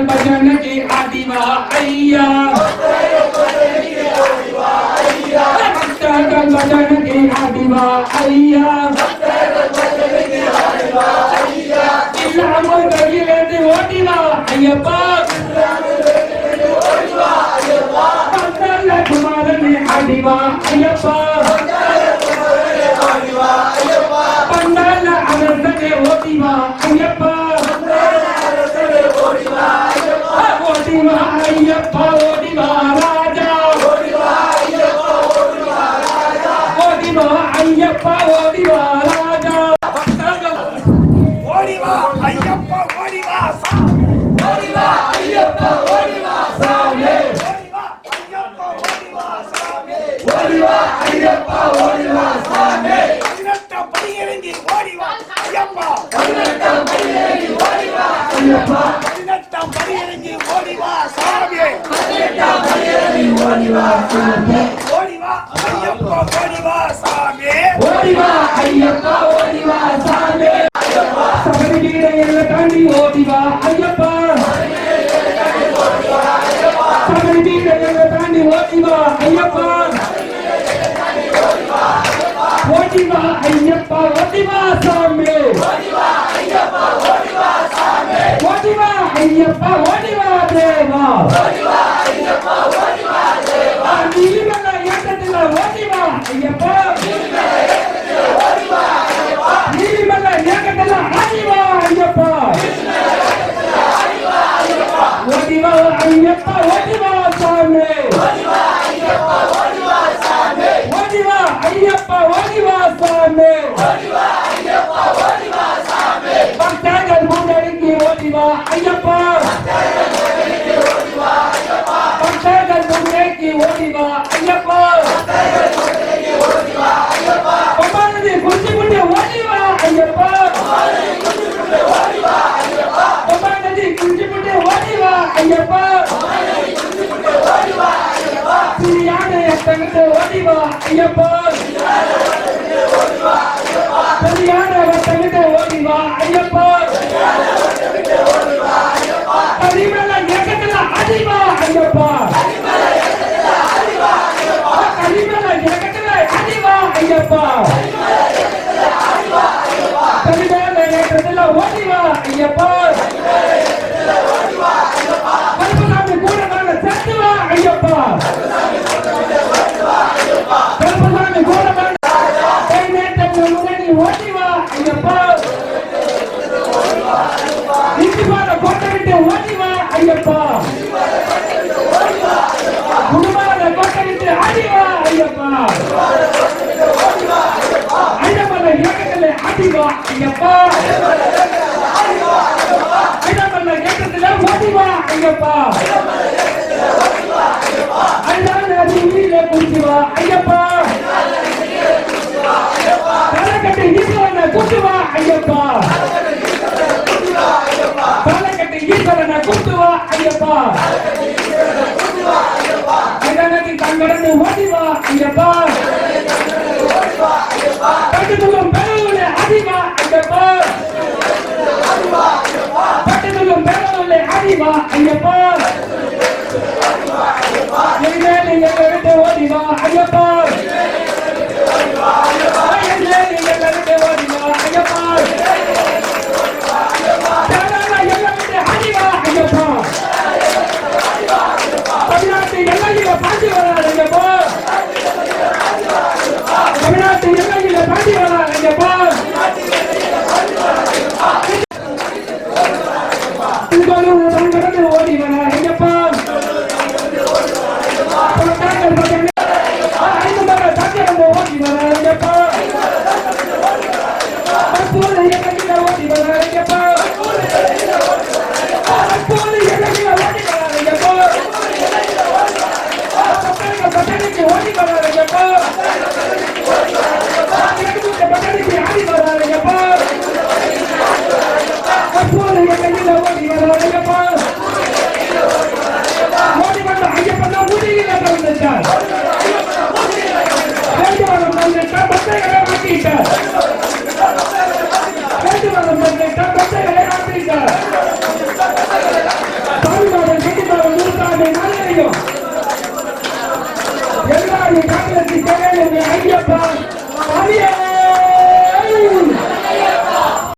பக்தர்கள் பஜனைக்கு ஆடிவா ஐயா பக்தர்கள் பஜனைக்கு ஆடிவா ஐயா இல்லாமல் வெளியிலிருந்து ஓடிவா ஐயப்பா பக்தர்கள் குமாரனே ஆடிவா ஐயப்பா பண்டால பதினெட்டாம் படி இறங்கி ஓடிவா ஐயப்பா பதினெட்டாம் படி இறங்கி ஓடிவா சாமி ஓடிவா ஐயப்பா ஓடிவா சாமி ஓடிவா ஐயப்பா ஓடிவா சாமி. ஓடிவா ஐயப்பா ஓடிவா சாமி. ஓடிவா ஐயப்பா ஓடிவா தேவா. நீலிமலை ஏற்றத்துல ஓடிவா ஐயப்பா நீலிமலை ஏற்றத்துல ஆடிவா ஐயப்பா ஓடிவா ஐயப்பா ஓடிவா சாமி ஓடிவா ஐயப்பா ஓடிவா சாமி பக்தர்கள் முன்னெடுங்கி ஓடிவா ஐயப்பா பக்தர்கள் முன்னேக்கி ஓடிவா ஐயப்பா பொம்மானதி குச்சி குட்டி ஓடிவா ஐயப்பா பொம்மானதி குச்சி ஓடிவா ஐயப்பா ஓடிவா ஐயப்பா. சரியான தங்கிட்டு ஓடிவா ஐயப்பா கரிமல இயக்கத்துல அடிவா ஐயப்பா கரிமல இயக்கத்துல அடிவா ஐயப்பா கரிமல இயக்கத்துல ஓடிவா ஐயப்பா கருப்பசாமி கூட நாங்க சேர்த்துவா ஐயப்பா கருப்பசாமி கூட நாங்க கைநேட்டத்தில் முன்னாடி ஓடிவா ஐயப்பா இந்திபால கோட்டை விட்டு ஓடிவா ஐயப்பா. குடும்பத்தை கொட்டடித்து ஆடிவா ஐயப்பா. ஐயப்பன இயக்கத்தில் ஆடிவா ஐயப்பா. ஐயப்பன இயக்கத்தில் ஓடிவா ஐயப்பா. ஐயான நீல குடிச்சுவா ஐயப்பா. ஐயப்பா. கிடங்கில் கண்கடந்து ஓடிவா ஐயப்பா. பட்டுக்குள்ளும் பெறவுள்ள அதிவா ஐயப்பா. பட்டுக்குள்ளும் பெறவுள்ள அதிவா ஐயப்பா. எழுந்து எழுந்து ஓடிவா ஐயப்பா.